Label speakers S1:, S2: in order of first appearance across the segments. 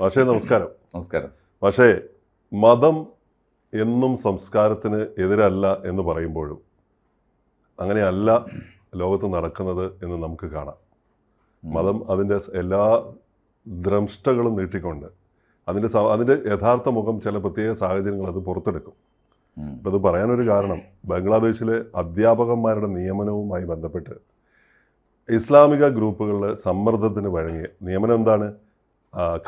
S1: മാഷേ നമസ്കാരം.
S2: നമസ്കാരം.
S1: പക്ഷേ മതം എന്നും സംസ്കാരത്തിന് എതിരല്ല എന്ന് പറയുമ്പോഴും അങ്ങനെയല്ല ലോകത്ത് നടക്കുന്നത് എന്ന് നമുക്ക് കാണാം. മതം അതിന്റെ എല്ലാ ദ്രംഷ്ടകളും നീട്ടിക്കൊണ്ട് അതിന്റെ അതിന്റെ യഥാർത്ഥ മുഖം ചില പ്രത്യേക സാഹചര്യങ്ങൾ അത് പുറത്തെടുക്കും. അപ്പം അത് പറയാനൊരു കാരണം ബംഗ്ലാദേശിലെ അധ്യാപകന്മാരുടെ നിയമനവുമായി ബന്ധപ്പെട്ട് ഇസ്ലാമിക ഗ്രൂപ്പുകളുടെ സമ്മർദ്ദത്തിന് വഴങ്ങിയ നിയമനം എന്താണ്?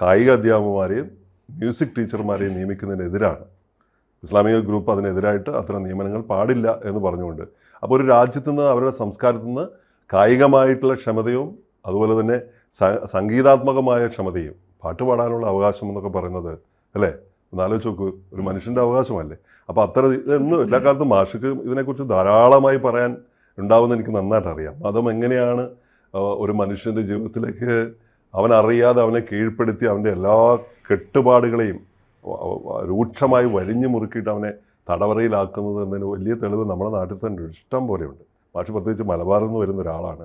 S1: കായിക അധ്യാപകമാരെയും മ്യൂസിക് ടീച്ചർമാരെയും നിയമിക്കുന്നതിനെതിരാണ്. ഇസ്ലാമിക ഗ്രൂപ്പ് അതിനെതിരായിട്ട് അത്തരം നിയമനങ്ങൾ പാടില്ല എന്ന് പറഞ്ഞുകൊണ്ട്. അപ്പോൾ ഒരു രാജ്യത്തു നിന്ന് അവരുടെ സംസ്കാരത്തു നിന്ന് കായികമായിട്ടുള്ള ക്ഷമതയും അതുപോലെ തന്നെ സംഗീതാത്മകമായ ക്ഷമതയും പാട്ട് പാടാനുള്ള അവകാശം എന്നൊക്കെ പറയുന്നത് അല്ലേ? ഒന്ന് ആലോചിച്ച് നോക്കൂ ഒരു മനുഷ്യന്റെ അവകാശമല്ലേ? അപ്പോൾ അത്ര ഇതൊന്നും എല്ലാ കാലത്തും മാഷക്ക് ഇതിനെക്കുറിച്ച് ധാരാളമായി പറയാൻ ഉണ്ടാവുമെന്ന് എനിക്ക് നന്നായിട്ട് അറിയാം. മതം എങ്ങനെയാണ് ഒരു മനുഷ്യന്റെ ജീവിതത്തിലേക്ക് അവൻ അറിയാതെ അവനെ കീഴ്പ്പെടുത്തി അവന്റെ എല്ലാ കെട്ടുപാടുകളെയും രൂക്ഷമായി വരിഞ്ഞു മുറുക്കിയിട്ട് അവനെ തടവറയിലാക്കുന്നത് എന്നതിന് വലിയ തെളിവ് നമ്മുടെ നാട്ടിൽ തന്നെ ഇഷ്ടം പോലെയുണ്ട് മാഷ് പ്രത്യേകിച്ച് മലബാറിൽ നിന്ന് വരുന്ന ഒരാളാണ്.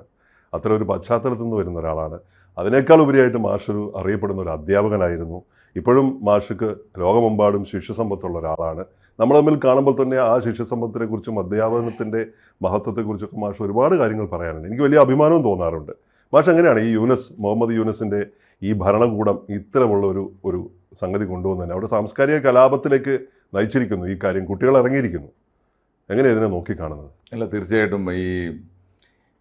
S1: അത്ര ഒരു പശ്ചാത്തലത്തിൽ നിന്ന് വരുന്ന ഒരാളാണ്. അതിനേക്കാൾ ഉപരിയായിട്ട് മാഷൊരു അറിയപ്പെടുന്ന ഒരു അധ്യാപകനായിരുന്നു. ഇപ്പോഴും മാഷക്ക് ലോകമെമ്പാടും ശിഷ്യസമ്പത്തുള്ള ഒരാളാണ്. നമ്മൾ തമ്മിൽ കാണുമ്പോൾ തന്നെ ആ ശിഷ്യസമ്പത്തിനെക്കുറിച്ചും അധ്യാപനത്തിന്റെ മഹത്വത്തെക്കുറിച്ചൊക്കെ മാഷ് ഒരുപാട് കാര്യങ്ങൾ പറയാനുണ്ട്. എനിക്ക് വലിയ അഭിമാനവും തോന്നാറുണ്ട്. മാഷ് എങ്ങനെയാണ് ഈ യൂനസ് മുഹമ്മദ് യൂനസിന്റെ ഈ ഭരണകൂടം ഇത്തരമുള്ള ഒരു ഒരു സംഗതി കൊണ്ടുവന്നതന്നെ അവിടെ സാംസ്കാരിക കലാപത്തിലേക്ക് നയിച്ചിരിക്കുന്നു ഈ കാര്യം. കുട്ടികൾ ഇറങ്ങിയിരിക്കുന്നു. എങ്ങനെ ഇതിനെ നോക്കിക്കാണുന്നത്?
S2: അല്ല തീർച്ചയായിട്ടും ഈ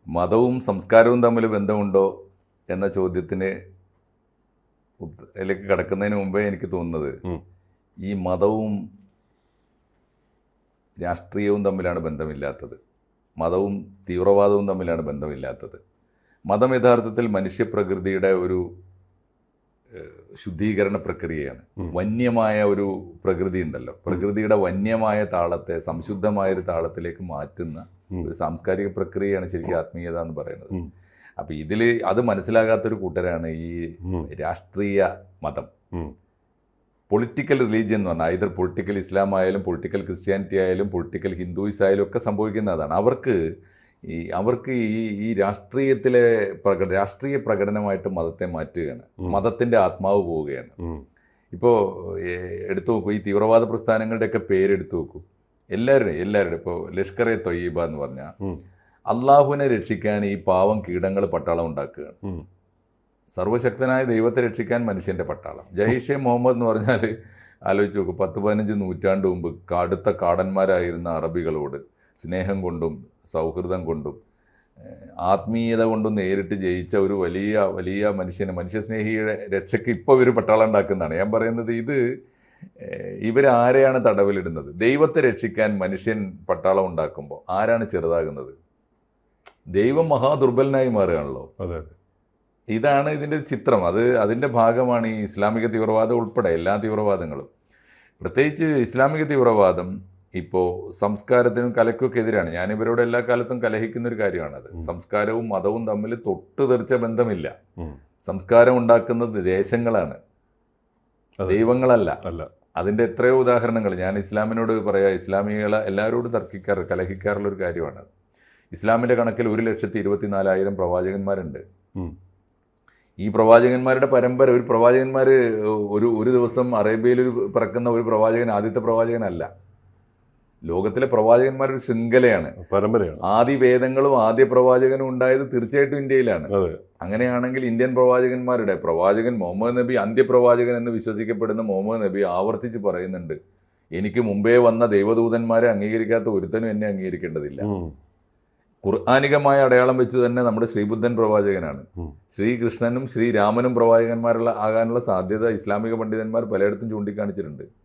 S2: മതവും സംസ്കാരവും തമ്മിൽ ബന്ധമുണ്ടോ എന്ന ചോദ്യത്തിന് അതിലേക്ക് കിടക്കുന്നതിന് മുമ്പേ എനിക്ക് തോന്നുന്നത് ഈ മതവും രാഷ്ട്രീയവും തമ്മിലാണ് ബന്ധമില്ലാത്തത്. മതവും തീവ്രവാദവും തമ്മിലാണ് ബന്ധമില്ലാത്തത്. മതം യഥാർത്ഥത്തിൽ മനുഷ്യപ്രകൃതിയുടെ ഒരു ശുദ്ധീകരണ പ്രക്രിയയാണ്. വന്യമായ ഒരു പ്രകൃതി ഉണ്ടല്ലോ. പ്രകൃതിയുടെ വന്യമായ താളത്തെ സംശുദ്ധമായ ഒരു താളത്തിലേക്ക് മാറ്റുന്ന ഒരു സാംസ്കാരിക പ്രക്രിയയാണ് ശരിക്കും ആത്മീയത എന്ന് പറയുന്നത്. അപ്പൊ ഇതിൽ അത് മനസ്സിലാകാത്തൊരു കൂട്ടരാണ് ഈ രാഷ്ട്രീയ മതം. പൊളിറ്റിക്കൽ റിലീജിയൻ എന്ന് പറഞ്ഞാൽ ഇതർ പൊളിറ്റിക്കൽ ഇസ്ലാം ആയാലും പൊളിറ്റിക്കൽ ക്രിസ്ത്യാനിറ്റി ആയാലും പൊളിറ്റിക്കൽ ഹിന്ദുയിസ് ആയാലും ഒക്കെ സംഭവിക്കുന്നതാണ്. അവർക്ക് ഈ അവർക്ക് ഈ ഈ രാഷ്ട്രീയത്തിലെ പ്രക രാഷ്ട്രീയ പ്രകടനമായിട്ട് മതത്തെ മാറ്റുകയാണ്.
S1: മതത്തിന്റെ
S2: മതത്തിന്റെ ആത്മാവ് പോവുകയാണ്.
S1: ഇപ്പോ
S2: ഇപ്പോൾ എടുത്തു നോക്കൂ ഈ തീവ്രവാദ പ്രസ്ഥാനങ്ങളുടെയൊക്കെ പേരെടുത്തു നോക്കൂ. എല്ലാവരുടെയും എല്ലാവരുടെയും ഇപ്പോൾ ലഷ്കർ എ തൊയ്യബ എന്ന് പറഞ്ഞാൽ. അള്ളാഹുവിനെ രക്ഷിക്കാൻ ഈ പാവം കീടങ്ങൾ പട്ടാളം ഉണ്ടാക്കുകയാണ്. സർവശക്തനായ ദൈവത്തെ രക്ഷിക്കാൻ മനുഷ്യന്റെ പട്ടാളം. ജയ്ഷെ മുഹമ്മദ് എന്ന് പറഞ്ഞാൽ ആലോചിച്ച് നോക്കൂ പത്ത് പതിനഞ്ച് നൂറ്റാണ്ട് മുമ്പ് കടുത്ത കാടന്മാരായിരുന്ന അറബികളോട് സ്നേഹം കൊണ്ടും സൗഹൃദം കൊണ്ടും ആത്മീയത കൊണ്ടും നേരിട്ട് ജയിച്ച ഒരു വലിയ വലിയ മനുഷ്യന് മനുഷ്യസ്നേഹിയുടെ രക്ഷയ്ക്ക് ഇപ്പോൾ ഇവർ പട്ടാളം ഉണ്ടാക്കുന്നതാണ്. ഞാൻ പറയുന്നത് ഇത് ഇവരാരെയാണ് തടവിലിടുന്നത്? ദൈവത്തെ രക്ഷിക്കാൻ മനുഷ്യൻ പട്ടാളം ഉണ്ടാക്കുമ്പോൾ ആരാണ് ചെറുതാകുന്നത്? ദൈവം മഹാദുർബലനായി മാറുകയാണല്ലോ.
S1: അതെ അതെ.
S2: ഇതാണ് ഇതിന്റെ ചിത്രം. അത് അതിന്റെ ഭാഗമാണ് ഈ ഇസ്ലാമിക തീവ്രവാദം ഉൾപ്പെടെ എല്ലാ തീവ്രവാദങ്ങളും. പ്രത്യേകിച്ച് ഇസ്ലാമിക തീവ്രവാദം ഇപ്പോൾ സംസ്കാരത്തിനും കലയ്ക്കൊക്കെ എതിരാണ്. ഞാൻ ഇവരോട് എല്ലാ കാലത്തും കലഹിക്കുന്ന ഒരു കാര്യമാണത്. സംസ്കാരവും മതവും തമ്മിൽ തൊട്ട് തെറിച്ച ബന്ധമില്ല. സംസ്കാരം ഉണ്ടാക്കുന്നത് ദേശങ്ങളാണ്. ദൈവങ്ങളല്ല.
S1: അല്ല.
S2: അതിന്റെ എത്രയോ ഉദാഹരണങ്ങൾ ഞാൻ ഇസ്ലാമിനോട് പറയാം ഇസ്ലാമികളെ എല്ലാവരോടും തർക്കിക്കാറ് കലഹിക്കാറുള്ള ഒരു കാര്യമാണ്. ഇസ്ലാമിന്റെ കണക്കിൽ ഒരു ലക്ഷത്തി ഇരുപത്തിനാലായിരം പ്രവാചകന്മാരുണ്ട്. ഈ പ്രവാചകന്മാരുടെ പരമ്പര ഒരു പ്രവാചകന്മാർ ഒരു ഒരു ദിവസം അറേബ്യയിൽ പിറക്കുന്ന ഒരു പ്രവാചകൻ ആദ്യത്തെ പ്രവാചകനല്ല. ലോകത്തിലെ പ്രവാചകന്മാരുടെ ഒരു ശൃംഖലയാണ്.
S1: പരമ്പരയാണ്.
S2: ആദ്യ വേദങ്ങളും ആദ്യ പ്രവാചകനും ഉണ്ടായത് തീർച്ചയായിട്ടും ഇന്ത്യയിലാണ്. അങ്ങനെയാണെങ്കിൽ ഇന്ത്യൻ പ്രവാചകന്മാരുടെ പ്രവാചകൻ മുഹമ്മദ് നബി അന്ത്യപ്രവാചകൻ എന്ന് വിശ്വസിക്കപ്പെടുന്ന മുഹമ്മദ് നബി ആവർത്തിച്ച് പറയുന്നുണ്ട് എനിക്ക് മുമ്പേ വന്ന ദൈവദൂതന്മാരെ അംഗീകരിക്കാത്ത ഒരുത്തനും എന്നെ അംഗീകരിക്കേണ്ടതില്ല. ഖുർആാനികമായ അടയാളം വെച്ച് തന്നെ നമ്മുടെ ശ്രീബുദ്ധൻ പ്രവാചകനാണ്. ശ്രീകൃഷ്ണനും ശ്രീരാമനും പ്രവാചകന്മാരുള്ള ആകാനുള്ള സാധ്യത ഇസ്ലാമിക പണ്ഡിതന്മാർ പലയിടത്തും ചൂണ്ടിക്കാണിച്ചിട്ടുണ്ട്.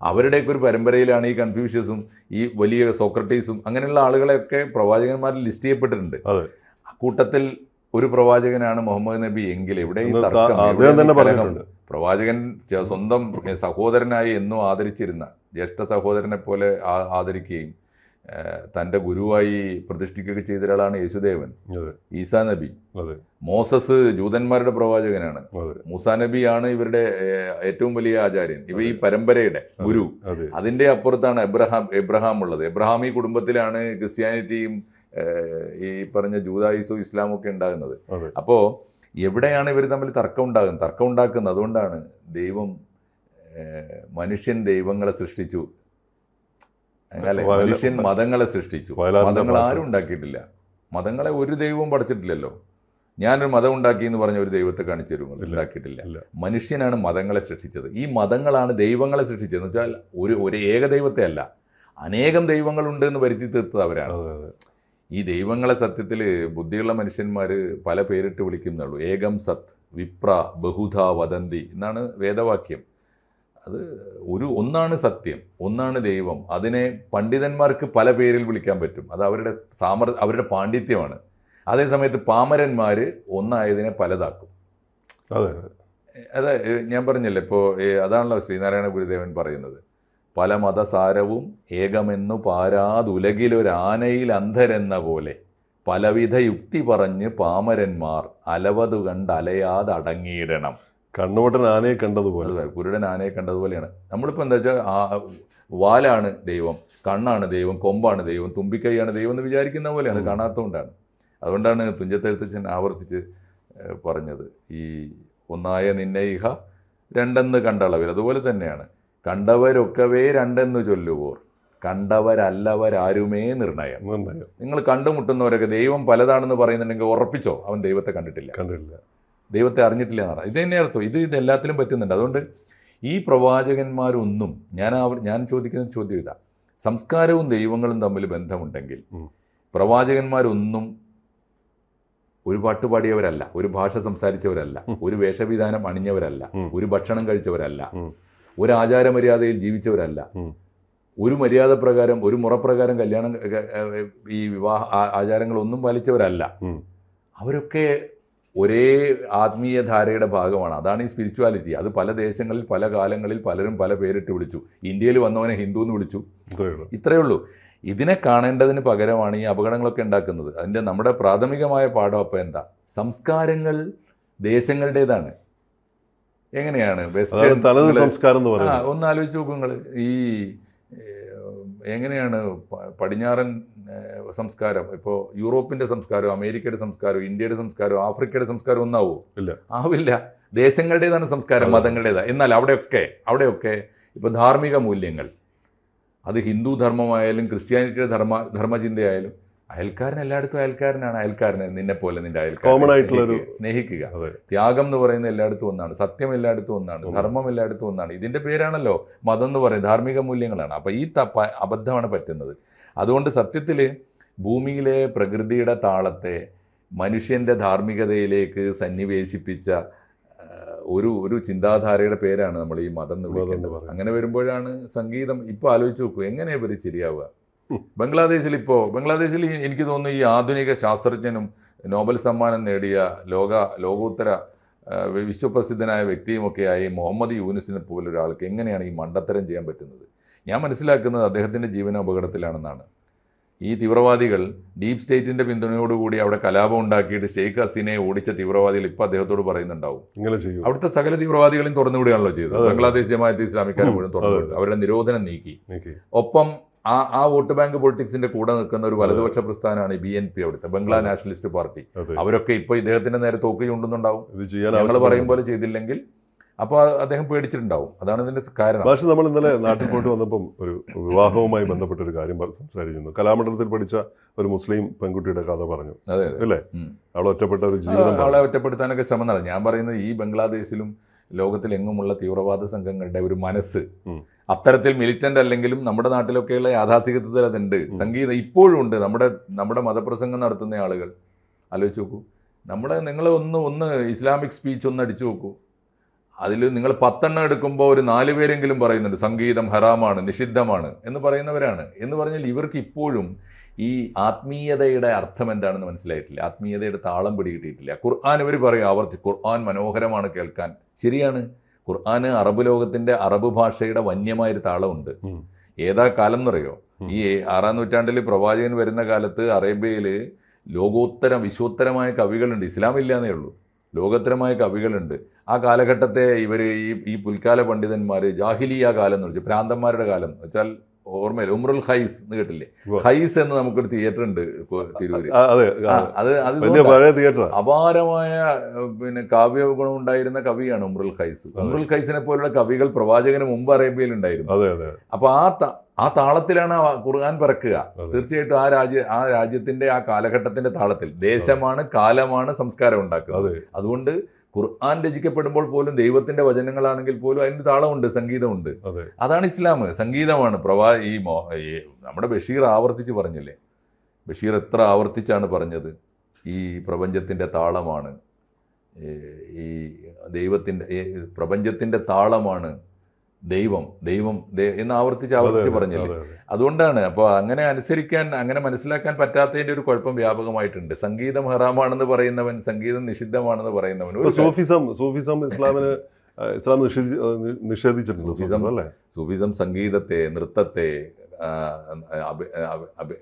S2: അവരുടെയൊക്കെ ഒരു പരമ്പരയിലാണ് ഈ കൺഫ്യൂഷ്യസും ഈ വലിയ സോക്രട്ടീസും അങ്ങനെയുള്ള ആളുകളെയൊക്കെ പ്രവാചകന്മാരിൽ ലിസ്റ്റ് ചെയ്യപ്പെട്ടിട്ടുണ്ട്. കൂട്ടത്തിൽ ഒരു പ്രവാചകനാണ് മുഹമ്മദ് നബി എങ്കിൽ എവിടെ പ്രവാചകൻ സ്വന്തം സഹോദരനായി എന്നും ആദരിച്ചിരുന്ന ജ്യേഷ്ഠ സഹോദരനെ പോലെ ആദരിക്കുകയും തന്റെ ഗുരുവായി പ്രതിഷ്ഠിക്കുകയൊക്കെ ചെയ്ത ഒരാളാണ് യേശുദേവൻ ഈസാ നബി. മോസസ് ജൂതന്മാരുടെ പ്രവാചകനാണ്. മൂസാ നബിയാണ് ഇവരുടെ ഏറ്റവും വലിയ ആചാര്യൻ. ഇവ ഈ പരമ്പരയുടെ ഗുരു.
S1: അതെ.
S2: അതിന്റെ അപ്പുറത്താണ് എബ്രഹാം എബ്രഹാം ഉള്ളത്. എബ്രഹാം ഈ കുടുംബത്തിലാണ് ക്രിസ്ത്യാനിറ്റിയും ഈ പറഞ്ഞ ജൂതായുസും ഇസ്ലാമും ഒക്കെ ഉണ്ടാകുന്നത്.
S1: അപ്പോ
S2: അപ്പോൾ എവിടെയാണ് ഇവർ തമ്മിൽ തർക്കം ഉണ്ടാകുന്നത്? തർക്കം ഉണ്ടാക്കുന്നത് അതുകൊണ്ടാണ് ദൈവം മനുഷ്യൻ ദൈവങ്ങളെ സൃഷ്ടിച്ചു അല്ലേ? മനുഷ്യൻ മതങ്ങളെ സൃഷ്ടിച്ചു. മതങ്ങൾ ആരും ഉണ്ടാക്കിയിട്ടില്ല. മതങ്ങളെ ഒരു ദൈവവും പഠിച്ചിട്ടില്ലല്ലോ. ഞാനൊരു മതം ഉണ്ടാക്കി എന്ന് പറഞ്ഞ ഒരു ദൈവത്തെ കാണിച്ചു തരും ഉണ്ടാക്കിയിട്ടില്ല. മനുഷ്യനാണ് മതങ്ങളെ സൃഷ്ടിച്ചത്. ഈ മതങ്ങളാണ് ദൈവങ്ങളെ സൃഷ്ടിച്ചത്. എന്ന് വെച്ചാൽ ഒരു ഒരു ഏക ദൈവത്തെ അല്ല. അനേകം ദൈവങ്ങളുണ്ട് എന്ന് വരുത്തി തീർത്തത് അവരാണ്. ഈ ദൈവങ്ങളെ സത്യത്തിൽ ബുദ്ധിയുള്ള മനുഷ്യന്മാർ പല പേരിട്ട് വിളിക്കുന്നുള്ളൂ. ഏകം സത് വിപ്ര ബഹുധ വദന്തി എന്നാണ് വേദവാക്യം. അത് ഒരു ഒന്നാണ് സത്യം ഒന്നാണ് ദൈവം. അതിനെ പണ്ഡിതന്മാർക്ക് പല പേരിൽ വിളിക്കാൻ പറ്റും. അത് അവരുടെ സാമർ അവരുടെ പാണ്ഡിത്യമാണ്. അതേ സമയത്ത് പാമരന്മാർ ഒന്നായതിനെ പലതാക്കും.
S1: അതെ.
S2: അതെ ഞാൻ പറഞ്ഞില്ലേ ഇപ്പോൾ അതാണല്ലോ ശ്രീനാരായണ ഗുരുദേവൻ പറയുന്നത്. പല മതസാരവും ഏകമെന്നു പാരാതുലകിലൊരാനയിൽ അന്ധരെന്ന പോലെ പലവിധ യുക്തി പറഞ്ഞ് പാമരന്മാർ അലവതു കണ്ട് അലയാതെ അടങ്ങിയിടണം
S1: കണ്ണുവട്ടൻ ആനയെ കണ്ടതുപോലെ.
S2: അല്ല കുരുടൻ ആനയെ കണ്ടതുപോലെയാണ്. നമ്മളിപ്പോൾ എന്താ വെച്ചാൽ ആ വാലാണ് ദൈവം കണ്ണാണ് ദൈവം കൊമ്പാണ് ദൈവം തുമ്പിക്കൈയാണ് ദൈവം എന്ന് വിചാരിക്കുന്ന പോലെയാണ്. കാണാത്തതുകൊണ്ടാണ് അതുകൊണ്ടാണ് തുഞ്ചത്തെഴുത്തച്ഛൻ ആവർത്തിച്ച് പറഞ്ഞത്. ഈ ഒന്നായ നിന്നെ ഇഹ രണ്ടെന്ന് കണ്ടളവിൽ. അതുപോലെ തന്നെയാണ്. കണ്ടവരൊക്കവേ രണ്ടെന്ന് ചൊല്ലുവോർ. കണ്ടവരല്ലവരാരുമേ നിർണയം.
S1: നിർണയം.
S2: നിങ്ങൾ കണ്ടുമുട്ടുന്നവരൊക്കെ ദൈവം പലതാണെന്ന് പറയുന്നുണ്ടെങ്കിൽ ഉറപ്പിച്ചോ? അവൻ ദൈവത്തെ കണ്ടിട്ടില്ല.
S1: കണ്ടില്ല
S2: ദൈവത്തെ അറിഞ്ഞിട്ടില്ല എന്നാണ്. ഇത് തന്നെ അർത്ഥം. ഇത് ഇത് എല്ലാത്തിലും പറ്റുന്നുണ്ട്. അതുകൊണ്ട് ഈ പ്രവാചകന്മാരൊന്നും ഞാൻ അവർ ഞാൻ ചോദിക്കുന്ന ചോദ്യം ഇതാ. സംസ്കാരവും ദൈവങ്ങളും തമ്മിൽ ബന്ധമുണ്ടെങ്കിൽ പ്രവാചകന്മാരൊന്നും ഒരു പാട്ടുപാടിയവരല്ല ഒരു ഭാഷ സംസാരിച്ചവരല്ല ഒരു വേഷവിധാനം അണിഞ്ഞവരല്ല ഒരു ഭക്ഷണം കഴിച്ചവരല്ല. ഒരു ആചാരമര്യാദയിൽ ജീവിച്ചവരല്ല ഒരു മര്യാദ പ്രകാരം ഒരു മുറപ്രകാരം കല്യാണം ഈ വിവാഹ ആചാരങ്ങളൊന്നും പാലിച്ചവരല്ല. അവരൊക്കെ ഒരേ ആത്മീയ ധാരയുടെ ഭാഗമാണ്. അതാണ് ഈ സ്പിരിച്വാലിറ്റി അത് പല ദേശങ്ങളിൽ പല കാലങ്ങളിൽ പലരും പല പേരിട്ട് വിളിച്ചു. ഇന്ത്യയിൽ വന്നവനെ ഹിന്ദു എന്ന് വിളിച്ചു.
S1: ഇത്രയേ ഉള്ളൂ.
S2: ഇത്രയേ ഉള്ളൂ. ഇതിനെ കാണേണ്ടതിന് പകരമാണ് ഈ അപകടങ്ങളൊക്കെ ഉണ്ടാക്കുന്നത്. അതിന്റെ നമ്മുടെ പ്രാഥമികമായ പാഠം അപ്പം എന്താ? സംസ്കാരങ്ങൾ ദേശങ്ങളുടേതാണ്. എങ്ങനെയാണ്? വെസ്റ്റേൺ ഒന്ന് ആലോചിച്ച് നോക്കൂ നിങ്ങൾ ഈ എങ്ങനെയാണ് പടിഞ്ഞാറൻ സംസ്കാരം? ഇപ്പോൾ യൂറോപ്പിന്റെ സംസ്കാരം അമേരിക്കയുടെ സംസ്കാരം ഇന്ത്യയുടെ സംസ്കാരം ആഫ്രിക്കയുടെ സംസ്കാരം ഒന്നാവോ?
S1: ഇല്ല.
S2: ആവില്ല. ദേശങ്ങളുടേതാണ് സംസ്കാരം
S1: മതങ്ങളുടേതാ
S2: മതങ്ങളുടേതാണ്. എന്നാൽ അവിടെയൊക്കെ അവിടെയൊക്കെ ഇപ്പോൾ ധാർമ്മിക മൂല്യങ്ങൾ. അത് ഹിന്ദു ധർമ്മമായാലും ക്രിസ്ത്യാനിറ്റിയുടെ ധർമ്മ ധർമ്മചിന്തയായാലും അയൽക്കാരൻ എല്ലായിടത്തും അയൽക്കാരനാണ്. അയൽക്കാരനെ നിന്നെ പോലെ നിന്റെ
S1: അയൽക്കാരൻ
S2: സ്നേഹിക്കുക. ത്യാഗം എന്ന് പറയുന്നത് എല്ലായിടത്തും ഒന്നാണ്. സത്യം എല്ലായിടത്തും ഒന്നാണ്. ധർമ്മം എല്ലായിടത്തും ഒന്നാണ്. ഇതിന്റെ പേരാണല്ലോ മതം എന്ന് പറയുന്നത്. ധാർമ്മിക മൂല്യങ്ങളാണ്. അപ്പോൾ ഈ തപ്പ അബദ്ധമാണ് പറ്റുന്നത്. അതുകൊണ്ട് സത്യത്തിൽ ഭൂമിയിലെ പ്രകൃതിയുടെ താളത്തെ മനുഷ്യന്റെ ധാർമ്മികതയിലേക്ക് സന്നിവേശിപ്പിച്ച ഒരു ഒരു ചിന്താധാരയുടെ പേരാണ് നമ്മൾ ഈ മതം എന്ന് വിളിക്കുന്നത്. അങ്ങനെ വരുമ്പോഴാണ് സംഗീതം. ഇപ്പോൾ ആലോചിച്ച് നോക്കൂ. എങ്ങനെ ഇവർ ശരിയാവുക. ബംഗ്ലാദേശിൽ ഇപ്പോൾ ബംഗ്ലാദേശിൽ എനിക്ക് തോന്നുന്നു ഈ ആധുനിക ശാസ്ത്രജ്ഞനും നോബൽ സമ്മാനം നേടിയ ലോക ലോകോത്തര വിശ്വപ്രസിദ്ധനായ വ്യക്തിയുമൊക്കെയായി മുഹമ്മദ് യൂനിസിനെ പോലെ ഒരാൾക്ക് എങ്ങനെയാണ് ഈ മണ്ടത്തരം ചെയ്യാൻ പറ്റുന്നത്? ഞാൻ മനസ്സിലാക്കുന്നത് അദ്ദേഹത്തിന്റെ ജീവന അപകടത്തിലാണെന്നാണ്. ഈ തീവ്രവാദികൾ ഡീപ് സ്റ്റേറ്റിന്റെ പിന്തുണയോടുകൂടി അവിടെ കലാപം ഉണ്ടാക്കിയിട്ട് ഷെയ്ഖ് ഹസീനയെ ഓടിച്ച തീവ്രവാദികൾ ഇപ്പോൾ അദ്ദേഹത്തോട് പറയുന്നുണ്ടാവും. അവിടുത്തെ സകല തീവ്രവാദികളെയും തുറന്നുവിടുകയാണല്ലോ ചെയ്തത്. ബംഗ്ലാദേശ് ജമാഅത്ത് ഇസ്ലാമിക്കാരെ മുഴുവൻ
S1: തുറന്നുവിടുക.
S2: അവരുടെ നിരോധനം നീക്കി. ഒപ്പം ആ ആ വോട്ട് ബാങ്ക് പൊളിറ്റിക്സിന്റെ കൂടെ നിൽക്കുന്ന ഒരു വലതുപക്ഷ പ്രസ്ഥാനമാണ് ബി എൻ പി അവിടുത്തെ ബംഗ്ലാ നാഷണലിസ്റ്റ് പാർട്ടി. അവരൊക്കെ ഇപ്പോൾ ഇദ്ദേഹത്തിന്റെ നേരെ തോക്ക് ചൂണ്ടുന്നുണ്ടാവും.
S1: ഇത് ചെയ്യാൻ
S2: ഞങ്ങൾ
S1: ആവശ്യപ്പെടുന്നു.
S2: പറയും പോലെ ചെയ്തില്ലെങ്കിൽ അപ്പോൾ അദ്ദേഹം പേടിച്ചിട്ടുണ്ടാവും. അതാണ് ഇതിന്റെ കാരണം.
S1: പക്ഷെ നമ്മൾ ഇന്നലെ നാട്ടിൽ പോയിട്ട് വന്നപ്പം ഒരു വിവാഹവുമായി ബന്ധപ്പെട്ട ഒരു കാര്യം സംസാരിച്ചിരുന്നു. കലാമണ്ഡലത്തിൽ പഠിച്ച ഒരു മുസ്ലിം പെൺകുട്ടിയുടെ കഥ പറഞ്ഞു. അല്ലേ? അവളെ ഒറ്റപ്പെട്ട ഒരു ജീവിതം
S2: അവളെ. ഒറ്റപ്പെടുത്താനൊക്കെ ശ്രമം നടന്നു. ഞാൻ പറയുന്നത് ഈ ബംഗ്ലാദേശിലും ലോകത്തിലെങ്ങുമുള്ള തീവ്രവാദ സംഘങ്ങളുടെ ഒരു മനസ്സ്. അത്തരത്തിൽ മിലിറ്റന്റ് അല്ലെങ്കിലും നമ്മുടെ നാട്ടിലൊക്കെയുള്ള യാഥാസ്ഥികത്വത്തിൽ അതുണ്ട്. സംഗീതം ഇപ്പോഴും ഉണ്ട്. നമ്മുടെ നമ്മുടെ മതപ്രസംഗം നടത്തുന്ന ആളുകൾ. ആലോചിച്ച് നോക്കൂ. നമ്മളെ നിങ്ങൾ ഒന്ന് ഒന്ന് ഇസ്ലാമിക് സ്പീച്ച് ഒന്ന് അടിച്ചു നോക്കൂ. അതിൽ നിങ്ങൾ പത്തെണ്ണം എടുക്കുമ്പോൾ ഒരു നാല് പേരെങ്കിലും പറയുന്നുണ്ട് സംഗീതം ഹറാമാണ് നിഷിദ്ധമാണ് എന്ന് പറയുന്നവരാണ്. എന്ന് പറഞ്ഞാൽ ഇവർക്ക് ഇപ്പോഴും ഈ ആത്മീയതയുടെ അർത്ഥം എന്താണെന്ന് മനസ്സിലായിട്ടില്ല. ആത്മീയതയുടെ താളം പിടികിട്ടിയിട്ടില്ല. ഖുർആൻ ഇവർ പറയും ആവർത്തി ഖുർആൻ മനോഹരമാണ് കേൾക്കാൻ. ശരിയാണ്. ഖുർആന് അറബ് ലോകത്തിന്റെ അറബ് ഭാഷയുടെ വന്യമായ ഒരു
S1: താളമുണ്ട്
S2: ഏതാ കാലം എന്നറിയോ. ഈ ആറാം നൂറ്റാണ്ടിൽ പ്രവാചകൻ വരുന്ന കാലത്ത് അറേബ്യയിൽ ലോകോത്തര വിശ്വോത്തരമായ കവികളുണ്ട്. ഇസ്ലാം ഇല്ലാന്നേ ഉള്ളൂ. ലോകോത്തരമായ കവികളുണ്ട്. ആ കാലഘട്ടത്തെ ഇവർ ഈ ഈ പുൽക്കാല പണ്ഡിതന്മാർ ജാഹിലിയ കാലം എന്ന് വെച്ചാൽ പ്രാന്തന്മാരുടെ കാലം. എന്ന് വെച്ചാൽ ഓർമ്മയില്ല. ഉമ്രുൽ ഹൈസ് എന്ന് കേട്ടില്ലേ?
S1: ഖൈസ്
S2: ഹൈസ് എന്ന് നമുക്കൊരു തിയേറ്റർ ഉണ്ട് തിരൂര്.
S1: അതെ
S2: അത് അപാരമായ പിന്നെ കാവ്യ ഗുണം ഉണ്ടായിരുന്ന കവിയാണ് ഉമ്രുൽ ഖൈസ്. ഉമ്രുൽ ഖൈസിനെ പോലുള്ള കവികൾ പ്രവാചകന് മുമ്പ് അറേബ്യയിൽ ഉണ്ടായിരുന്നു. അപ്പൊ ആ ആ താളത്തിലാണ് ആ ഖുർആൻ പിറക്കുക. തീർച്ചയായിട്ടും ആ രാജ്യ ആ രാജ്യത്തിന്റെ ആ കാലഘട്ടത്തിന്റെ താളത്തിൽ. ദേശമാണ് കാലമാണ് സംസ്കാരം ഉണ്ടാക്കുന്നത്. അതുകൊണ്ട് ഖുർആൻ രചിക്കപ്പെടുമ്പോൾ പോലും ദൈവത്തിന്റെ വചനങ്ങളാണെങ്കിൽ പോലും അതിന് താളമുണ്ട് സംഗീതമുണ്ട്. അതാണ് ഇസ്ലാം. സംഗീതമാണ്. പ്രവാ ഈ മോ- നമ്മുടെ ബഷീർ ആവർത്തിച്ച് പറഞ്ഞില്ലേ? ബഷീർ എത്ര ആവർത്തിച്ചാണ് പറഞ്ഞത്? ഈ പ്രപഞ്ചത്തിന്റെ താളമാണ്. ഈ- ദൈവത്തിന്റെ ദൈവത്തിന്റെ പ്രപഞ്ചത്തിന്റെ താളമാണ് ദൈവം ദൈവം എന്ന് ആവർത്തിച്ച് ആവർത്തിച്ച് പറഞ്ഞില്ലേ?
S1: അതെ, അതെ.
S2: അതുകൊണ്ടാണ് അപ്പോൾ അങ്ങനെ അനുസരിക്കാൻ അങ്ങനെ മനസ്സിലാക്കാൻ പറ്റാത്തതിന്റെ ഒരു കുഴപ്പം വ്യാപകമായിട്ടുണ്ട്. സംഗീതം ഹറാമാണെന്ന് പറയുന്നവൻ സംഗീതം നിഷിദ്ധമാണെന്ന് പറയുന്നവൻ.
S1: സൂഫിസം സൂഫിസം ഇസ്ലാമിന് ഇസ്ലാം നിഷേധി നിഷേധിച്ചിട്ടുണ്ട്
S2: സൂഫിസം സംഗീതത്തെ നൃത്തത്തെ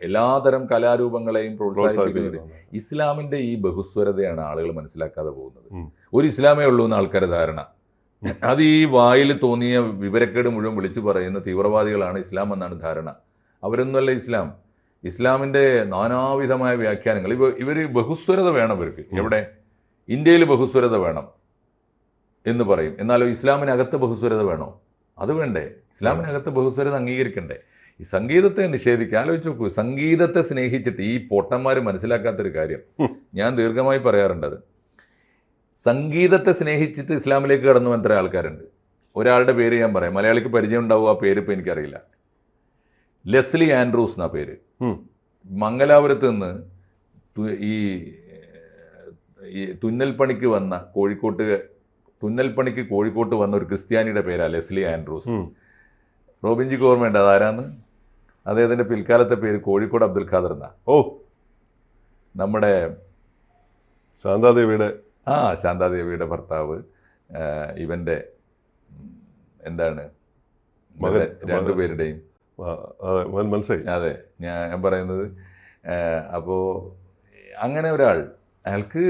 S2: എല്ലാതരം കലാരൂപങ്ങളെയും പ്രോത്സാഹിപ്പിക്കുന്നത് ഇസ്ലാമിന്റെ ഈ ബഹുസ്വരതയാണ് ആളുകൾ മനസ്സിലാക്കാതെ പോകുന്നത്. ഒരു ഇസ്ലാമേ ഉള്ളൂ എന്ന് ആൾക്കാരുടെ ധാരണ. അത് ഈ വായിൽ തോന്നിയ വിവരക്കേട് മുഴുവൻ വിളിച്ചു പറയുന്ന തീവ്രവാദികളാണ് ഇസ്ലാം എന്നാണ് ധാരണ. അവരൊന്നുമല്ല ഇസ്ലാം. ഇസ്ലാമിന്റെ നാനാവിധമായ വ്യാഖ്യാനങ്ങൾ. ഇവ ഇവർ ബഹുസ്വരത വേണം ഇവർക്ക്. എവിടെ? ഇന്ത്യയിൽ ബഹുസ്വരത വേണം എന്ന് പറയും. എന്നാലോ ഇസ്ലാമിനകത്ത് ബഹുസ്വരത വേണോ? അത് വേണ്ടേ. ഇസ്ലാമിനകത്ത് ബഹുസ്വരത അംഗീകരിക്കണ്ടേ? ഈ സംഗീതത്തെ നിഷേധിക്കുക ആലോചിച്ച് നോക്കൂ. സംഗീതത്തെ സ്നേഹിച്ചിട്ട് ഈ പൊട്ടന്മാർ മനസ്സിലാക്കാത്തൊരു കാര്യം. ഞാൻ ദീർഘമായി പറയാറുണ്ടത്. സംഗീതത്തെ സ്നേഹിച്ചിട്ട് ഇസ്ലാമിലേക്ക് കടന്നു വന്ന ആൾക്കാരുണ്ട്. ഒരാളുടെ പേര് ഞാൻ പറയാം. മലയാളിക്ക് പരിചയം ഉണ്ടാവും ആ പേര് ഇപ്പോൾ എനിക്കറിയില്ല. ലെസ്ലി ആൻഡ്രൂസ് എന്നാ പേര്. മംഗലാപുരത്ത് നിന്ന് ഈ ഈ തുന്നൽ പണിക്ക് വന്ന കോഴിക്കോട്ട് തുന്നൽ പണിക്ക് കോഴിക്കോട്ട് വന്ന ഒരു ക്രിസ്ത്യാനിയുടെ പേരാ ലെസ്ലി ആൻഡ്രൂസ്. റോബിൻജിക്ക് ഓർമ്മയുണ്ട്? അതാരാന്ന് അദ്ദേഹത്തിന്റെ പിൽക്കാലത്തെ പേര് കോഴിക്കോട് അബ്ദുൽ ഖാദർ എന്നാ.
S1: ഓ.
S2: നമ്മുടെ
S1: ശാന്താദേവിയുടെ
S2: ആ ശാന്താദേവിയുടെ ഭർത്താവ് ഇവന്റെ ഇവന്റെ എന്താണ് രണ്ടുപേരുടെയും
S1: മനസ്സിലായി
S2: അതെ ഞാൻ ഞാൻ പറയുന്നത് അപ്പോൾ അങ്ങനെ ഒരാൾ അയാൾക്ക്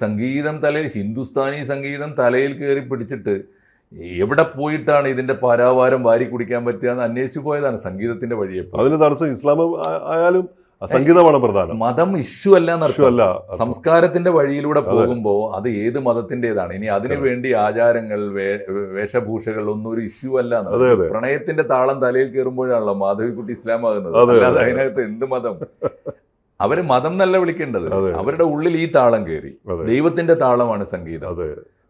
S2: സംഗീതം തലയിൽ ഹിന്ദുസ്ഥാനി സംഗീതം തലയിൽ കയറി പിടിച്ചിട്ട് എവിടെ പോയിട്ടാണ് ഇതിന്റെ പാരാവാരം വാരി കുടിക്കാൻ പറ്റുക എന്ന് അന്വേഷിച്ചു പോയതാണ് സംഗീതത്തിന്റെ വഴിയെ.
S1: അതിന് തടസ്സം ഇസ്ലാം ആയാലും സംഗീതമാണ് പ്രധാനം.
S2: മതം ഇഷ്യൂ അല്ല
S1: അല്ല
S2: സംസ്കാരത്തിന്റെ വഴിയിലൂടെ. പോകുമ്പോൾ അത് ഏത് മതത്തിന്റേതാണ്? ഇനി അതിനു വേണ്ടി ആചാരങ്ങൾ വേഷഭൂഷകൾ ഒന്നും ഒരു ഇഷ്യൂ അല്ല. പ്രണയത്തിന്റെ താളം തലയിൽ കയറുമ്പോഴാണല്ലോ മാധവിക്കുട്ടി ഇസ്ലാം ആകുന്നത് അല്ലാതെ. അതിനകത്ത് എന്ത് മതം? അവർ മതം എന്നല്ല വിളിക്കേണ്ടത്. അവരുടെ ഉള്ളിൽ ഈ താളം കയറി. ദൈവത്തിന്റെ താളമാണ് സംഗീതം.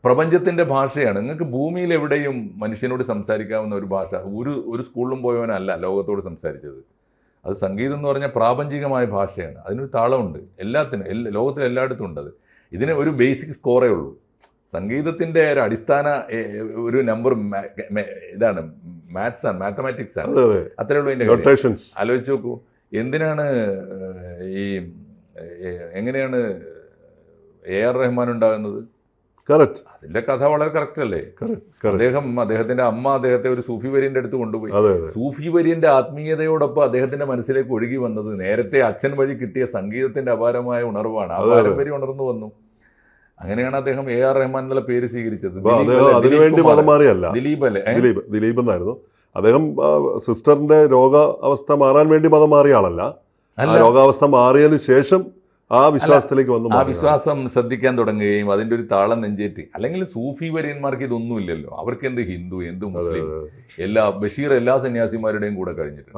S2: പ്രപഞ്ചത്തിന്റെ ഭാഷയാണ്. നിങ്ങൾക്ക് ഭൂമിയിൽ എവിടെയും മനുഷ്യനോട് സംസാരിക്കാവുന്ന ഒരു ഭാഷ. ഒരു ഒരു സ്കൂളിലും പോയവനല്ല ലോകത്തോട് സംസാരിച്ചത്. അത് സംഗീതം എന്ന് പറഞ്ഞാൽ പ്രാപഞ്ചികമായ ഭാഷയാണ്. അതിനൊരു താളമുണ്ട്. എല്ലാത്തിനും എല്ലാ ലോകത്തിൽ എല്ലായിടത്തും ഉണ്ട് അത്. ഇതിന് ഒരു ബേസിക് സ്കോറേ ഉള്ളൂ. സംഗീതത്തിന്റെ ഒരു അടിസ്ഥാന ഒരു നമ്പർ ഇതാണ്. മാത്സ് ആണ് മാത്തമാറ്റിക്സ് ആണ്.
S1: അതെ അതെ.
S2: അത്രേ ഉള്ളൂ ഇതിന്റെ ആലോചിച്ച് നോക്കൂ. എന്തിനാണ് ഈ എങ്ങനെയാണ് എ ആർ റഹ്മാൻ ഉണ്ടാകുന്നത്?
S1: കറക്റ്റ്
S2: അതിന്റെ കഥ വളരെ കറക്റ്റ് അല്ലേ? അദ്ദേഹം അദ്ദേഹത്തിന്റെ അമ്മ അദ്ദേഹത്തെ ഒരു സൂഫി വര്യന്റെ അടുത്ത് കൊണ്ടുപോയി. സൂഫി വര്യന്റെ ആത്മീയതയോടൊപ്പം അദ്ദേഹത്തിന്റെ മനസ്സിലേക്ക് ഒഴുകി വന്നത് നേരത്തെ അച്ഛൻ വഴി കിട്ടിയ സംഗീതത്തിന്റെ അപാരമായ ഉണർവാണ്. ആ. പാരമ്പര്യം ഉണർന്നു വന്നു. അങ്ങനെയാണ് അദ്ദേഹം എ ആർ റഹ്മാൻ എന്നുള്ള പേര് സ്വീകരിച്ചത്?
S1: അതിനുവേണ്ടി മാറിയല്ല
S2: ദിലീപ് അല്ലേ?
S1: ദിലീപ് ദിലീപ് എന്നായിരുന്നു. അദ്ദേഹം സിസ്റ്ററിന്റെ രോഗാവസ്ഥ മാറാൻ വേണ്ടി മതം മാറിയ ആളല്ല. രോഗാവസ്ഥ മാറിയതിനു ശേഷം ആ വിശ്വാസത്തിലേക്ക് വന്നു
S2: ആ വിശ്വാസം ശ്രദ്ധിക്കാൻ തുടങ്ങുകയും അതിന്റെ ഒരു താളം നെഞ്ചേറ്റി. അല്ലെങ്കിൽ സൂഫി വര്യന്മാർക്ക് ഇതൊന്നുമില്ലല്ലോ അവർക്ക് എന്ത് ഹിന്ദു എന്ത് മുസ്ലിം? എല്ലാ ബഷീർ എല്ലാ സന്യാസിമാരുടെയും കൂടെ കഴിഞ്ഞിട്ടുണ്ട്.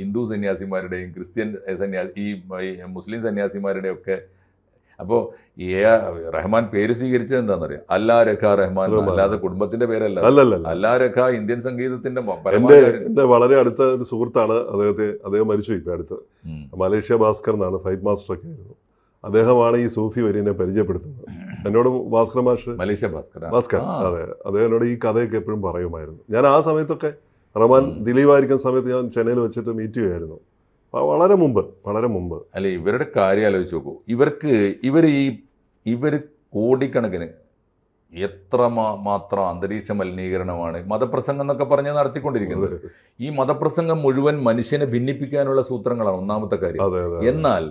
S2: ഹിന്ദു സന്യാസിമാരുടെയും ക്രിസ്ത്യൻ സന്യാസി ഈ മുസ്ലിം സന്യാസിമാരുടെയും ഒക്കെ അപ്പോൾ എ റഹ്മാൻ പേര് സ്വീകരിച്ചത് എന്താണെന്നറിയാം? അല്ലാ രഖ റഹ്മാൻ. അല്ലാതെ കുടുംബത്തിന്റെ പേരല്ല. അല്ലാ രഖ ഇന്ത്യൻ സംഗീതത്തിന്റെ
S1: എന്റെ വളരെ അടുത്ത ഒരു സുഹൃത്താണ് അദ്ദേഹത്തെ അദ്ദേഹം മരിച്ചു ഇപ്പൊ അടുത്ത്. മലേഷ്യ ഭാസ്കർ എന്നാണ് ഫൈറ്റ് മാസ്റ്റർ ഒക്കെ ആയിരുന്നു. അദ്ദേഹമാണ് ഈ സൂഫി വര്യനെ പരിചയപ്പെടുത്തുന്നത്. എന്നോട് ഭാസ്കർ മാഷ്
S2: മലേഷ്യ ഭാസ്കർ
S1: ഭാസ്കർ അതെ. അദ്ദേഹം എന്നോട് ഈ കഥയൊക്കെ എപ്പോഴും പറയുമായിരുന്നു. ഞാൻ ആ സമയത്തൊക്കെ റഹ്മാൻ ദിലീപായിരിക്കുന്ന സമയത്ത് ഞാൻ ചെന്നൈയിൽ വെച്ചിട്ട് മീറ്റ് ചെയ്യുമായിരുന്നു. വളരെ മുമ്പ് വളരെ മുമ്പ്.
S2: അല്ല ഇവരുടെ കാര്യം ആലോചിച്ച് നോക്കൂ. ഇവർക്ക് ഇവർ ഈ ഇവർ കോടിക്കണക്കിന് എത്ര മാത്രം അന്തരീക്ഷ മലിനീകരണമാണ് മതപ്രസംഗം എന്നൊക്കെ പറഞ്ഞ് നടത്തിക്കൊണ്ടിരിക്കുന്നത്. ഈ മതപ്രസംഗം മുഴുവൻ മനുഷ്യനെ ഭിന്നിപ്പിക്കാനുള്ള സൂത്രങ്ങളാണ് ഒന്നാമത്തെ കാര്യം. എന്നാൽ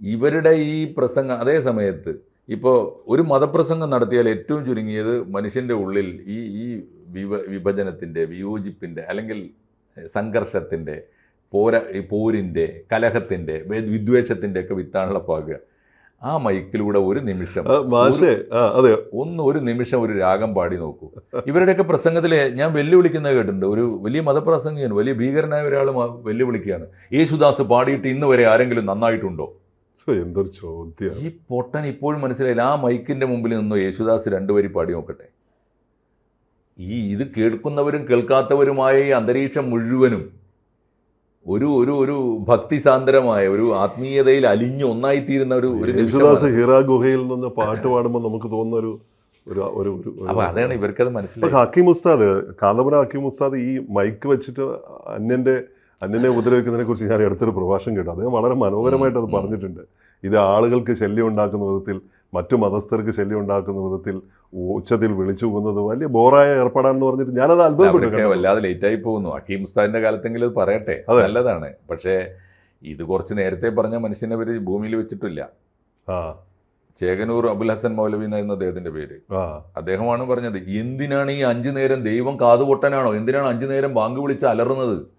S2: ഇവരുടെ ഈ പ്രസംഗം അതേ സമയത്ത് ഇപ്പോൾ ഒരു മതപ്രസംഗം നടത്തിയാൽ ഏറ്റവും ചുരുങ്ങിയത് മനുഷ്യന്റെ ഉള്ളിൽ ഈ ഈ വിഭ വിഭജനത്തിന്റെ വിയോജിപ്പിന്റെ അല്ലെങ്കിൽ സംഘർഷത്തിന്റെ പോര ഈ പോരിന്റെ കലഹത്തിന്റെ വിദ്വേഷത്തിന്റെ ഒക്കെ വിത്താണുള്ള പാകുക. ആ മൈക്കിലൂടെ ഒരു നിമിഷം
S1: അതെ
S2: ഒന്ന് ഒരു നിമിഷം ഒരു രാഗം പാടി നോക്കൂ. ഇവരുടെയൊക്കെ പ്രസംഗത്തിൽ ഞാൻ വെല്ലുവിളിക്കുന്നത് കേട്ടിട്ടുണ്ട്. ഒരു വലിയ മതപ്രസംഗിയാണ് വലിയ ഭീകരനായ ഒരാൾ വെല്ലുവിളിക്കുകയാണ്. യേശുദാസ് പാടിയിട്ട് ഇന്ന് വരെ ആരെങ്കിലും നന്നായിട്ടുണ്ടോ?
S1: എന്തൊരു ചോദ്യം.
S2: ഈ പൊട്ടൻ ഇപ്പോഴും മനസ്സിലായില്ല. ആ മൈക്കിന്റെ മുമ്പിൽ നിന്നോ യേശുദാസ് രണ്ടുപേരി പാടി നോക്കട്ടെ. ഈ ഇത് കേൾക്കുന്നവരും കേൾക്കാത്തവരുമായ ഈ അന്തരീക്ഷം മുഴുവനും ഒരു ഒരു ഒരു ഭക്തിസാന്ദ്രമായ ഒരു ആത്മീയതയിൽ അലിഞ്ഞ് ഒന്നായിത്തീരുന്ന ഒരു ഒരു
S1: യേശുദാസ് ഹിറാ ഗുഹയിൽ നിന്ന് പാട്ട് പാടുമ്പോൾ നമുക്ക് തോന്നുന്ന ഒരു ഒരു ഒരു
S2: അതാണ് ഇവർക്കത്
S1: മനസ്സിലാക്കി
S2: മനസ്സിലായി
S1: ഹക്കീം ഉസ്താദ് കാന്തപുരം ഹക്കീം ഉസ്താദ് ഈ മൈക്ക് വെച്ചിട്ട് അന്യന്റെ അന്യനെ ഉപദ്രവിക്കുന്നതിനെ കുറിച്ച് ഞാൻ അടുത്തൊരു പ്രഭാഷണം കേട്ടു. അദ്ദേഹം വളരെ മനോഹരമായിട്ട് അത് പറഞ്ഞിട്ടുണ്ട്. ഇത് ആളുകൾക്ക് ശല്യം ഉണ്ടാക്കുന്ന വിധത്തിൽ മറ്റു മതസ്ഥർക്ക് ശല്യം ഉണ്ടാക്കുന്ന വിധത്തിൽ ഉച്ചത്തിൽ വിളിച്ചു പോകുന്നത് വലിയ ബോറായ ഏർപ്പാടാണെന്ന് പറഞ്ഞിട്ട് ഞാനത് അത്ഭുതപ്പെട്ടു
S2: വല്ലാതെ ലേറ്റ് ആയി പോകുന്നു. അക്കീം ഉസ്താദിന്റെ കാലത്തെങ്കിലും അത് പറയട്ടെ.
S1: അത്.
S2: നല്ലതാണ്. പക്ഷേ ഇത് കുറച്ച് നേരത്തെ പറഞ്ഞ മനുഷ്യനെ പേര് ഭൂമിയിൽ വെച്ചിട്ടില്ല.
S1: ആ.
S2: ചേകനൂർ അബുൽ ഹസൻ മൗലവി എന്നായിരുന്നു അദ്ദേഹത്തിന്റെ പേര്. അദ്ദേഹമാണ് പറഞ്ഞത് എന്തിനാണ് ഈ അഞ്ചു നേരം ദൈവം കാതുപൊട്ടനാണോ? എന്തിനാണ് അഞ്ചു നേരം ബാങ്ക് വിളിച്ച് അലറുന്നത്?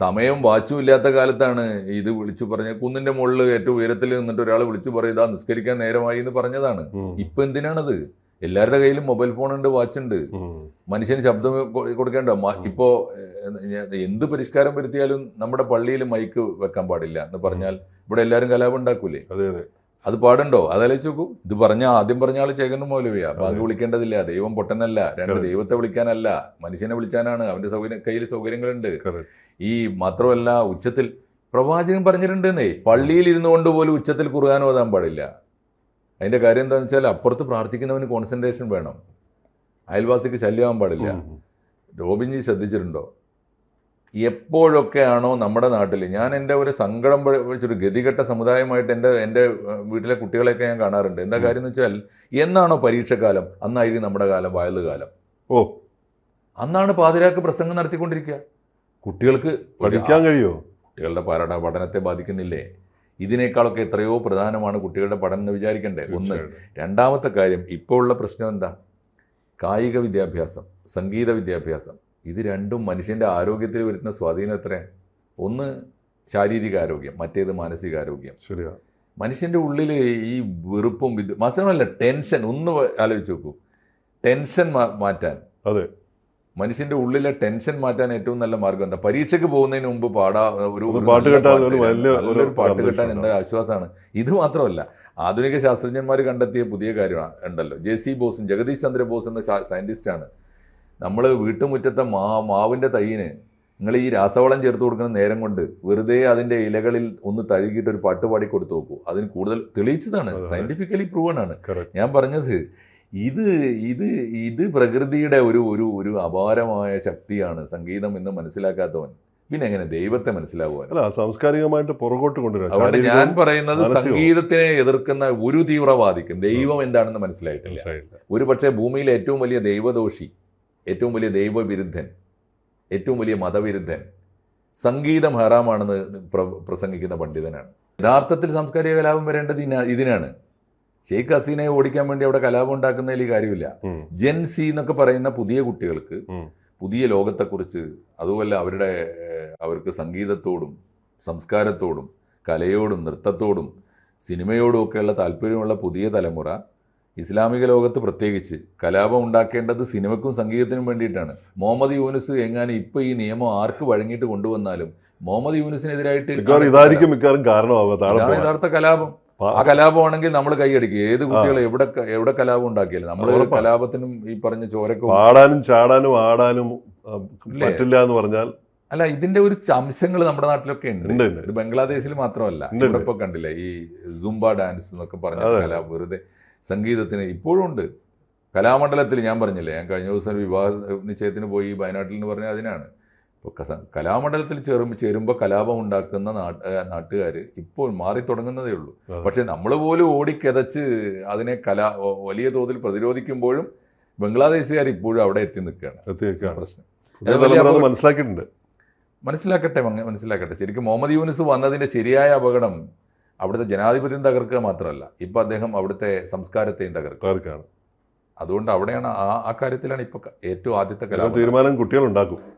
S2: സമയം വാച്ചും ഇല്ലാത്ത കാലത്താണ് ഇത് വിളിച്ചു പറഞ്ഞ കുന്നിന്റെ മുകളിൽ ഏറ്റവും ഉയരത്തിൽ നിന്നിട്ട് ഒരാൾ വിളിച്ചു പറയുക നിസ്കരിക്കാൻ നേരമായി എന്ന് പറഞ്ഞതാണ്. ഇപ്പൊ എന്തിനാണത്? എല്ലാവരുടെ കയ്യിലും മൊബൈൽ ഫോൺ ഉണ്ട് വാച്ച് ഉണ്ട്. മനുഷ്യന് ശബ്ദം കൊടുക്കേണ്ട ഇപ്പോ എന്ത് പരിഷ്കാരം വരുത്തിയാലും നമ്മുടെ പള്ളിയിൽ മൈക്ക് വെക്കാൻ പാടില്ല എന്ന് പറഞ്ഞാൽ ഇവിടെ എല്ലാവരും കലാപം ഉണ്ടാക്കൂലേ?
S1: അതെ അതെ.
S2: അത് പാടുണ്ടോ? അതാലോചിച്ച് നോക്കൂ. ഇത് പറഞ്ഞ ആദ്യം പറഞ്ഞ ആൾ ചേകനും മൗലവിയാ. ബാങ്ക് വിളിക്കേണ്ടതില്ല. ദൈവം പൊട്ടനല്ല. രണ്ട്. ദൈവത്തെ വിളിക്കാനല്ല. മനുഷ്യനെ വിളിച്ചാനാണ്. അവന്റെ സൗകര്യം കയ്യിൽ സൗകര്യങ്ങളുണ്ട്. ഈ മാത്രമല്ല ഉച്ചത്തിൽ പ്രവാചകൻ പറഞ്ഞിട്ടുണ്ടെന്നേ പള്ളിയിൽ ഇരുന്നു കൊണ്ട് പോലും ഉച്ചത്തിൽ കുറുകാൻ ഓതാൻ പാടില്ല. അതിന്റെ കാര്യം എന്താണെന്ന് വെച്ചാൽ അപ്പുറത്ത് പ്രാർത്ഥിക്കുന്നവന് കോൺസെൻട്രേഷൻ വേണം. അയൽവാസിക്ക് ശല്യമാകാൻ പാടില്ല. റോബിൻജി ശ്രദ്ധിച്ചിട്ടുണ്ടോ? എപ്പോഴൊക്കെയാണോ നമ്മുടെ നാട്ടിൽ ഞാൻ എന്റെ ഒരു സങ്കടം വെച്ചൊരു ഗതികെട്ട സമുദായമായിട്ട് എന്റെ എന്റെ വീട്ടിലെ കുട്ടികളെയൊക്കെ ഞാൻ കാണാറുണ്ട്. എന്താ കാര്യം എന്ന് വെച്ചാൽ എന്നാണോ പരീക്ഷക്കാലം? അന്നായിരിക്കും നമ്മുടെ കാലം വയലുകാലം.
S1: ഓ.
S2: അന്നാണ് പാതിരാക്ക് പ്രസംഗം നടത്തിക്കൊണ്ടിരിക്കുക. കുട്ടികൾക്ക്
S1: പഠിക്കാൻ കഴിയുമോ
S2: കുട്ടികളുടെ പാരാട പഠനത്തെ ബാധിക്കുന്നില്ലേ? ഇതിനേക്കാളൊക്കെ എത്രയോ പ്രധാനമാണ് കുട്ടികളുടെ പഠനം എന്ന് വിചാരിക്കണ്ടേ? ഒന്ന് രണ്ടാമത്തെ കാര്യം ഇപ്പോൾ ഉള്ള പ്രശ്നം എന്താ? കായിക വിദ്യാഭ്യാസം സംഗീത വിദ്യാഭ്യാസം. ഇത് രണ്ടും മനുഷ്യന്റെ ആരോഗ്യത്തിൽ വരുന്ന സ്വാധീനം എത്ര ഒന്ന് ശാരീരിക ആരോഗ്യം മറ്റേത് മാനസികാരോഗ്യം
S1: ശരിയാണ്
S2: മനുഷ്യന്റെ ഉള്ളിൽ ഈ വെറുപ്പും വിദ്യ മാത്രമല്ല ടെൻഷൻ ഒന്ന് ആലോചിച്ച് നോക്കൂ. ടെൻഷൻ മാറ്റാൻ.
S1: അതെ.
S2: മനുഷ്യന്റെ ഉള്ളിലെ ടെൻഷൻ മാറ്റാൻ ഏറ്റവും നല്ല മാർഗം എന്താ? പരീക്ഷയ്ക്ക് പോകുന്നതിന് മുമ്പ് പാടാ ഒരു
S1: പാട്ട് കേട്ടാൽ
S2: നല്ലൊരു പാട്ട് കേട്ടാൻ എന്താ ആശ്വാസമാണ്. ഇത് മാത്രമല്ല ആധുനിക ശാസ്ത്രജ്ഞന്മാർ കണ്ടെത്തിയ പുതിയ കാര്യമാണ് ഉണ്ടല്ലോ. ജെ സി ബോസും ജഗദീഷ് ചന്ദ്ര ബോസ് എന്ന സയന്റിസ്റ്റാണ്. നമ്മൾ വീട്ടുമുറ്റത്തെ മാ മാവിന്റെ തൈയിന് നിങ്ങൾ ഈ രാസവളം ചേർത്ത് കൊടുക്കുന്ന നേരം കൊണ്ട് വെറുതെ അതിന്റെ ഇലകളിൽ ഒന്ന് തഴുകിയിട്ട് ഒരു പാട്ട് പാടി കൊടുത്തു നോക്കൂ. അതിന് കൂടുതൽ തെളിയിച്ചതാണ്.
S1: സയന്റിഫിക്കലി
S2: സയന്റിഫിക്കലി പ്രൂവൺ ആണ്. ഞാൻ പറഞ്ഞത് ഇത് ഇത് ഇത് പ്രകൃതിയുടെ ഒരു ഒരു ഒരു അപാരമായ ശക്തിയാണ്. സംഗീതം എന്ന് മനസ്സിലാക്കാത്തവൻ. പിന്നെ എങ്ങനെ ദൈവത്തെ മനസ്സിലാവുക
S1: അല്ല സാംസ്കാരികമായിട്ട് പുറകോട്ട് കൊണ്ടുവരാം.
S2: ഞാൻ പറയുന്നത് സംഗീതത്തിനെ എതിർക്കുന്ന ഒരു തീവ്രവാദിക്കും. ദൈവം എന്താണെന്ന് മനസ്സിലായിട്ടില്ല. ഒരു പക്ഷേ ഭൂമിയിലെ ഏറ്റവും വലിയ ദൈവദോഷി ഏറ്റവും വലിയ ദൈവവിരുദ്ധൻ ഏറ്റവും വലിയ മതവിരുദ്ധൻ സംഗീതം ഹറാമാണെന്ന് പ്ര- പ്രസംഗിക്കുന്ന പണ്ഡിതനാണ്. യഥാർത്ഥത്തിൽ സാംസ്കാരിക കലാപം വരേണ്ടത് ഇതിനാണ്. ഷെയ്ഖ് ഹസീനയെ ഓടിക്കാൻ വേണ്ടി അവിടെ കലാപം ഉണ്ടാക്കുന്നതിൽ കാര്യമില്ല. ജെൻസി എന്നൊക്കെ പറയുന്ന പുതിയ കുട്ടികൾക്ക്. പുതിയ ലോകത്തെക്കുറിച്ച് അതുമല്ല അവരുടെ അവർക്ക് സംഗീതത്തോടും സംസ്കാരത്തോടും കലയോടും നൃത്തത്തോടും സിനിമയോടും ഒക്കെയുള്ള താല്പര്യമുള്ള പുതിയ തലമുറ ഇസ്ലാമിക ലോകത്ത് പ്രത്യേകിച്ച് കലാപം ഉണ്ടാക്കേണ്ടത് സിനിമയ്ക്കും സംഗീതത്തിനും വേണ്ടിയിട്ടാണ്. മുഹമ്മദ് യൂനുസ് എങ്ങാനും ഇപ്പോൾ ഈ നിയമം ആർക്ക് വഴങ്ങിയിട്ട് കൊണ്ടുവന്നാലും മുഹമ്മദ് യൂനുസിനെതിരായിട്ട്
S1: ഇതായിരിക്കും മിക്കവാറും.
S2: യഥാർത്ഥ കലാപം. ആ കലാപമാണെങ്കിൽ നമ്മൾ കൈയടിക്കും. ഏത് കുട്ടികൾ എവിടെ എവിടെ കലാപം ഉണ്ടാക്കിയാലും. നമ്മൾ. കലാപത്തിനും ഈ പറഞ്ഞ ചോരക്കും
S1: പാടാനും ചാടാനും ആടാനും പറ്റില്ല എന്ന് പറഞ്ഞാൽ
S2: അല്ല ഇതിന്റെ ഒരു ചംശങ്ങൾ നമ്മുടെ നാട്ടിലൊക്കെ ഉണ്ട്. ഇത് ബംഗ്ലാദേശിൽ മാത്രമല്ല. ഇവിടെ ഇപ്പൊ കണ്ടില്ലേ? ഈ സുംബ ഡാൻസ് എന്നൊക്കെ പറഞ്ഞ. കലാ വെറുതെ സംഗീതത്തിന് ഇപ്പോഴും ഉണ്ട്. കലാമണ്ഡലത്തിൽ ഞാൻ പറഞ്ഞില്ലേ ഞാൻ കഴിഞ്ഞ ദിവസം വിവാഹ നിശ്ചയത്തിന് പോയി വയനാട്ടിൽ എന്ന് പറഞ്ഞാൽ അതിനാണ്. ഇപ്പോൾ കസ- കലാമണ്ഡലത്തിൽ ചേരും ചേരുമ്പോൾ കലാപം ഉണ്ടാക്കുന്ന നാട്ട് നാട്ടുകാർ ഇപ്പോൾ മാറി തുടങ്ങുന്നതേ ഉള്ളൂ. പക്ഷേ നമ്മൾ പോലും ഓടിക്കതച്ച് അതിനെ കലാ വലിയ തോതിൽ പ്രതിരോധിക്കുമ്പോഴും ബംഗ്ലാദേശുകാർ ഇപ്പോഴും അവിടെ എത്തി നിൽക്കുകയാണ്. പ്രശ്നം.
S1: തലമുറ അത്
S2: അപകടം.
S1: മനസ്സിലാക്കിയിട്ടുണ്ട്.
S2: മനസ്സിലാക്കട്ടെ മനസ്സിലാക്കട്ടെ. ശരിക്കും മുഹമ്മദ് യൂനിസ് വന്നതിന്റെ ശരിയായ അപകടം അവിടുത്തെ ജനാധിപത്യം തകർക്കുക മാത്രമല്ല ഇപ്പം അദ്ദേഹം അവിടുത്തെ സംസ്കാരത്തെയും
S1: തകർക്കുകയാണ്.
S2: അതുകൊണ്ട് അവിടെയാണ് ആ ആ കാര്യത്തിലാണ് ഇപ്പം ഏറ്റവും ആദ്യത്തെ
S1: തീരുമാനം കുട്ടികൾ ഉണ്ടാക്കും.